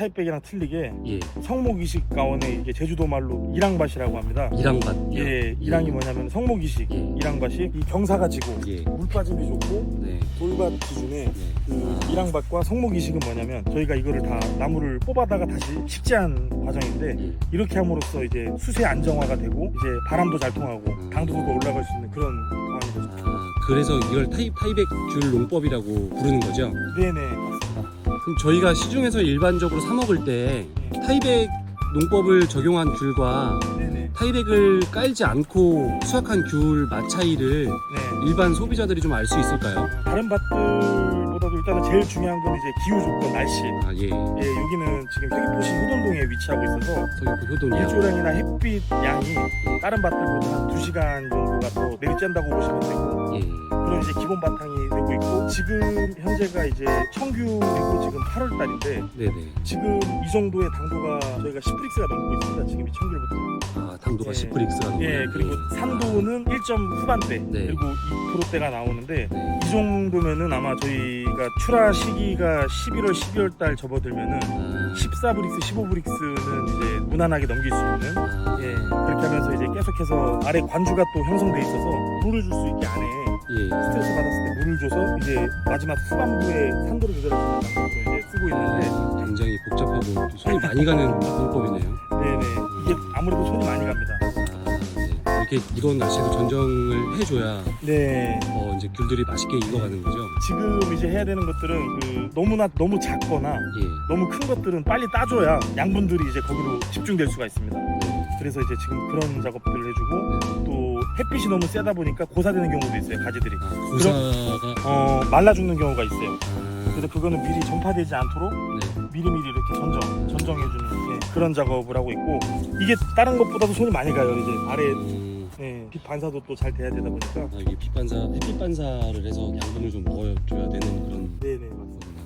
타입백이랑 틀리게 예. 성목이식 가원에 이게 제주도 말로 이랑밭이라고 합니다. 이랑밭. 예, 이랑이 뭐냐면 성목이식 예. 이랑밭이 이 경사가 지고 예. 물 빠짐이 좋고 네. 돌밭 기준에 네. 그 이랑밭과 성목이식은 뭐냐면 저희가 이거를 다 나무를 뽑아다가 다시 식재한 과정인데 예. 이렇게 함으로써 이제 수세 안정화가 되고 이제 바람도 잘 통하고 음. 당도도 올라갈 수 있는 그런 상황이 되죠. 아, 그래서 이걸 타입 타입백 줄 농법이라고 부르는 거죠. 네네. 그럼 저희가 시중에서 일반적으로 사 먹을 때 타입백 농법을 적용한 귤과 네네 타이백을 깔지 않고 수확한 귤 맛 차이를 네. 일반 소비자들이 좀 알 수 있을까요? 다른 밭들보다도 일단은 제일 중요한 건 이제 기후 조건 날씨. 아 예. 예, 여기는 지금 서귀포시 효돈동에 위치하고 있어서 서귀포 효돈이요. 일조량이나 햇빛 양이 다른 밭들보다 한 2시간 정도가 더 내리쬐다고 보시면 되고 예. 그런 이제 기본 바탕이 되고 있고 지금 현재가 이제 청규이고 지금 8월 달인데 네네. 지금 이 정도의 당도가 저희가 10브릭스가 넘고 있습니다. 지금 이 청귤부터. 아 당도가 예. 10브릭스가 넘어요. 예, 그리고 산도는 1점 후반대 네. 그리고 2%대가 나오는데 네. 이 정도면은 아마 저희가 출하 시기가 11월, 12월 달 접어들면은 아, 14브릭스, 15브릭스는 이제 무난하게 넘길 수 있는 아, 예, 그렇게 하면서 이제 계속해서 아래 관주가 또 형성돼 있어서 물을 줄 수 있게 안에 예. 스트레스 받았을 때 물을 줘서 이제 마지막 후반부에 산도를 조절할 복잡하고 손이 많이 가는 농법이네요. 네네 이게 아무래도 손이 많이 갑니다. 아, 네. 이렇게 이런 날씨도 전정을 해줘야 네 어, 이제 귤들이 맛있게 익어가는 거죠. 지금 이제 해야 되는 것들은 그 너무나 너무 작거나 예. 너무 큰 것들은 빨리 따줘야 양분들이 이제 거기로 집중될 수가 있습니다. 네. 그래서 이제 지금 그런 작업들을 해주고 네. 또 햇빛이 너무 세다 보니까 고사되는 경우도 있어요 가지들이 아, 고사가 어 말라 죽는 경우가 있어요. 아, 그래서 그거는 미리 전파되지 않도록 네. 미리미리 이렇게 전정 전정해주는 예, 그런 작업을 하고 있고 이게 다른 것보다도 손이 많이 가요 이제 아래 음, 예, 빛 반사도 또 잘 돼야 되다 보니까 아, 이게 빛 반사, 햇빛 반사를 해서 양분을 좀 먹어줘야 되는 그런 네네 맞습니다.